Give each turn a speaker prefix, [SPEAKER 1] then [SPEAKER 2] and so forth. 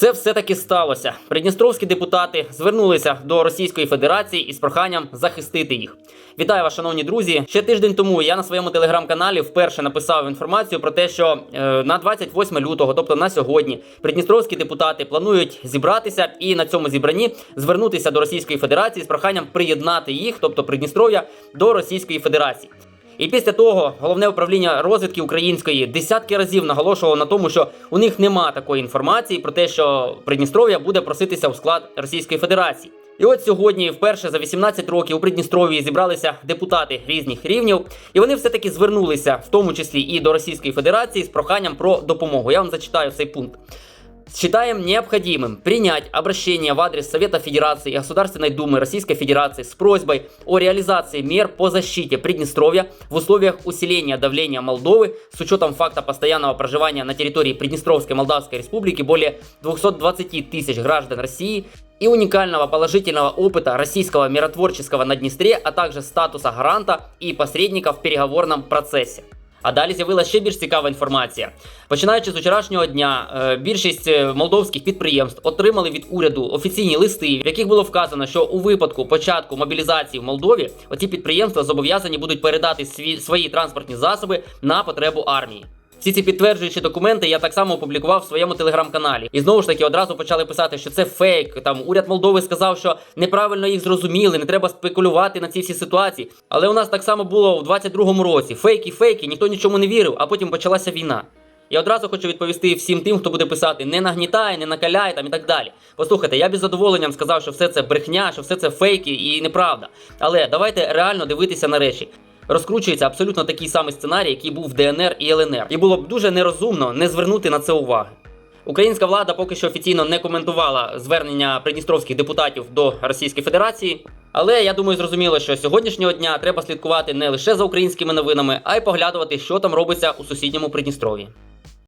[SPEAKER 1] Це все таки сталося. Придністровські депутати звернулися до Російської Федерації із проханням захистити їх. Вітаю вас, шановні друзі. Ще тиждень тому я на своєму телеграм-каналі вперше написав інформацію про те, що е, на 28 лютого, тобто на сьогодні, придністровські депутати планують зібратися і на цьому зібранні звернутися до Російської Федерації з проханням приєднати їх, тобто Придністров'я, до Російської Федерації. І після того головне управління розвідки української десятки разів наголошувало на тому, що у них нема такої інформації про те, що Придністров'я буде проситися у склад Російської Федерації. І от сьогодні, вперше за 18 років у Придністров'ї зібралися депутати різних рівнів, і вони все-таки звернулися, в тому числі і до Російської Федерації, з проханням про допомогу. Я вам зачитаю цей пункт. Считаем необходимым принять обращение в адрес Совета Федерации и Государственной Думы Российской Федерации с просьбой о реализации мер по защите Приднестровья в условиях усиления давления Молдовы с учетом факта постоянного проживания на территории Приднестровской Молдавской Республики более 220 тысяч граждан России и уникального положительного опыта российского миротворческого на Днестре, а также статуса гаранта и посредника в переговорном процессе. А далі з'явилася ще більш цікава інформація. Починаючи з вчорашнього дня, е, більшість е, молдовських підприємств отримали від уряду офіційні листи, в яких було вказано, що у випадку початку мобілізації в Молдові оці підприємства зобов'язані будуть передати свої транспортні засоби на потребу армії. Всі ці підтверджуючі документи я так само опублікував в своєму телеграм-каналі. І знову ж таки одразу почали писати, що це фейк. Там уряд Молдови сказав, що неправильно їх зрозуміли, не треба спекулювати на ці всі ситуації. Але у нас так само було в 22-му році. Фейки, фейки, ніхто нічому не вірив, а потім почалася війна. Я одразу хочу відповісти всім тим, хто буде писати не нагнітай, не накаляй там і так далі. Послухайте, я без задоволенням сказав, що все це брехня, що все це фейки і неправда. Але давайте реально дивитися на речі. Розкручується абсолютно такий самий сценарій, який був в ДНР і ЛНР. І було б дуже нерозумно не звернути на це уваги. Українська влада поки що офіційно не коментувала звернення придністровських депутатів до Російської Федерації. Але я думаю, зрозуміло, що сьогоднішнього дня треба слідкувати не лише за українськими новинами, а й поглядувати, що там робиться у сусідньому Придністров'ї.